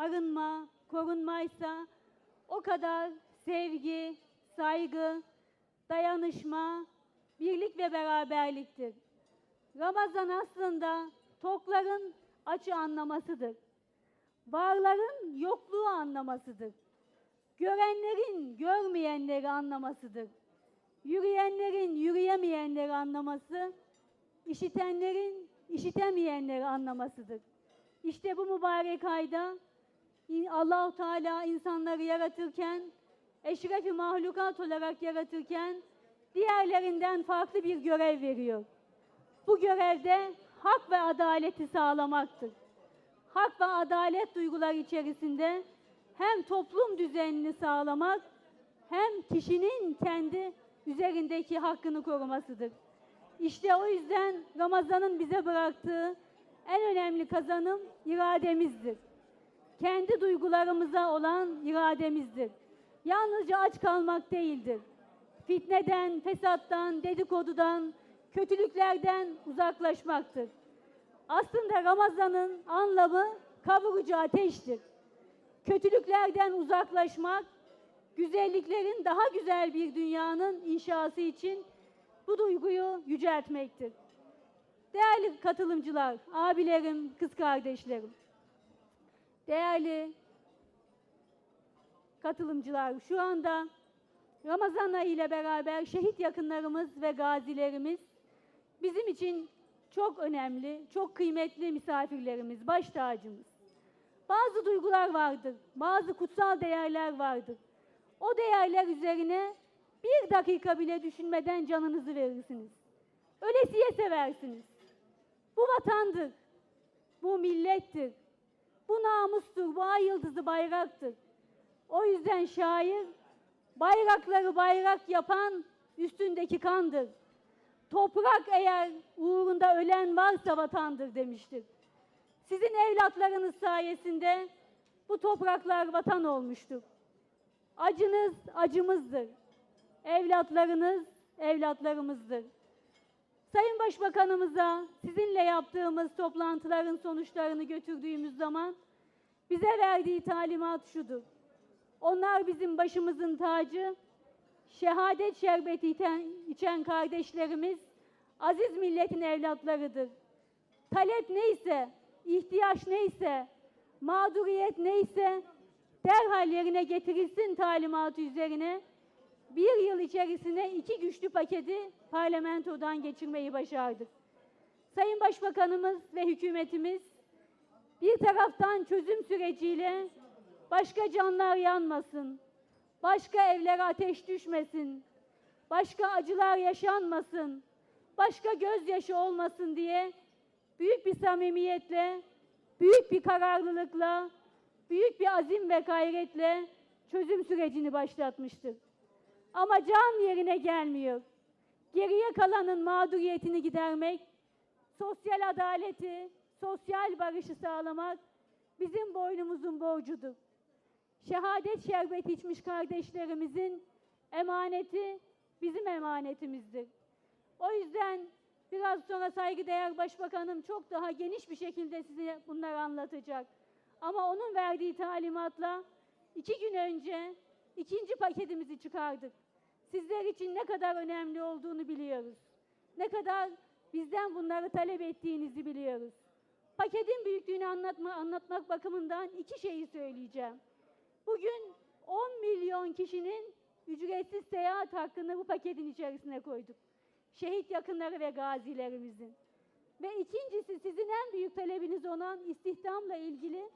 arınma, korunmaysa o kadar sevgi, saygı, dayanışma, birlik ve beraberliktir. Ramazan aslında tokların açı anlamasıdır. Varların yokluğu anlamasıdır. Görenlerin görmeyenleri anlamasıdır. Yürüyenlerin yürüyemeyenleri anlaması, işitenlerin işitemeyenleri anlamasıdır. İşte bu mübarek ayda Allahu Teala insanları yaratırken, eşrefi mahlukat olarak yaratırken diğerlerinden farklı bir görev veriyor. Bu görevde hak ve adaleti sağlamaktır. Hak ve adalet duyguları içerisinde hem toplum düzenini sağlamak hem kişinin kendi üzerindeki hakkını korumasıdır. İşte o yüzden Ramazan'ın bize bıraktığı en önemli kazanım irademizdir. Kendi duygularımıza olan irademizdir. Yalnızca aç kalmak değildir. Fitneden, fesattan, dedikodudan, kötülüklerden uzaklaşmaktır. Aslında Ramazan'ın anlamı kavurucu ateştir. Kötülüklerden uzaklaşmak, güzelliklerin daha güzel bir dünyanın inşası için bu duyguyu yüceltmektir. Değerli katılımcılar, abilerim, kız kardeşlerim, değerli katılımcılar, şu anda Ramazan ayı ile beraber şehit yakınlarımız ve gazilerimiz bizim için çok önemli, çok kıymetli misafirlerimiz, baş tacımız. Bazı duygular vardır, bazı kutsal değerler vardır. O değerler üzerine bir dakika bile düşünmeden canınızı verirsiniz. Ölesiye seversiniz. Bu vatandır, bu millettir, bu namustur, bu ay yıldızı bayraktır. O yüzden şair bayrakları bayrak yapan üstündeki kandır. Toprak eğer uğrunda ölen varsa vatandır demiştir. Sizin evlatlarınız sayesinde bu topraklar vatan olmuştur. Acınız acımızdır. Evlatlarınız evlatlarımızdır. Sayın Başbakanımıza sizinle yaptığımız toplantıların sonuçlarını götürdüğümüz zaman bize verdiği talimat şudur. Onlar bizim başımızın tacı, şehadet şerbeti içen kardeşlerimiz, aziz milletin evlatlarıdır. Talep neyse, ihtiyaç neyse, mağduriyet neyse derhal yerine getirilsin talimatı üzerine bir yıl içerisinde iki güçlü paketi parlamentodan geçirmeyi başardık. Sayın Başbakanımız ve hükümetimiz bir taraftan çözüm süreciyle başka canlar yanmasın, başka evlere ateş düşmesin, başka acılar yaşanmasın, başka gözyaşı olmasın diye büyük bir samimiyetle, büyük bir kararlılıkla, büyük bir azim ve gayretle çözüm sürecini başlatmıştır. Ama can yerine gelmiyor. Geriye kalanın mağduriyetini gidermek, sosyal adaleti, sosyal barışı sağlamak bizim boynumuzun borcudur. Şehadet şerbeti içmiş kardeşlerimizin emaneti bizim emanetimizdir. O yüzden biraz sonra saygıdeğer Başbakanım çok daha geniş bir şekilde size bunları anlatacak. Ama onun verdiği talimatla iki gün önce ikinci paketimizi çıkardık. Sizler için ne kadar önemli olduğunu biliyoruz. Ne kadar bizden bunları talep ettiğinizi biliyoruz. Paketin büyüklüğünü anlatma, anlatmak bakımından iki şeyi söyleyeceğim. Bugün 10 milyon kişinin ücretsiz seyahat hakkını bu paketin içerisine koyduk. Şehit yakınları ve gazilerimizin. Ve ikincisi sizin en büyük talebiniz olan istihdamla ilgili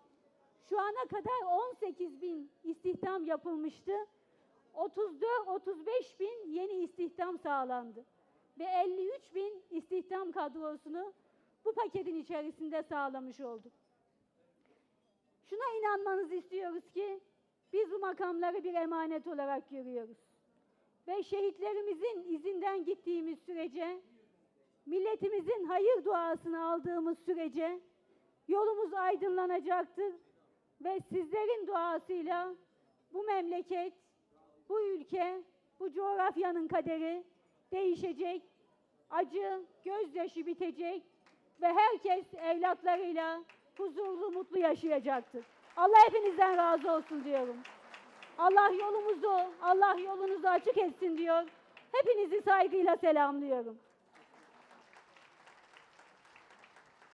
şu ana kadar 18 bin istihdam yapılmıştı. 34-35 bin yeni istihdam sağlandı. Ve 53 bin istihdam kadrosunu bu paketin içerisinde sağlamış olduk. Şuna inanmanızı istiyoruz ki biz bu makamları bir emanet olarak görüyoruz. Ve şehitlerimizin izinden gittiğimiz sürece, milletimizin hayır duasını aldığımız sürece yolumuz aydınlanacaktır ve sizlerin duasıyla bu memleket, bu ülke, bu coğrafyanın kaderi değişecek, acı, gözyaşı bitecek ve herkes evlatlarıyla huzurlu, mutlu yaşayacaktır. Allah hepinizden razı olsun diyorum. Allah yolumuzu, Allah yolunuzu açık etsin diyor. Hepinizi saygıyla selamlıyorum.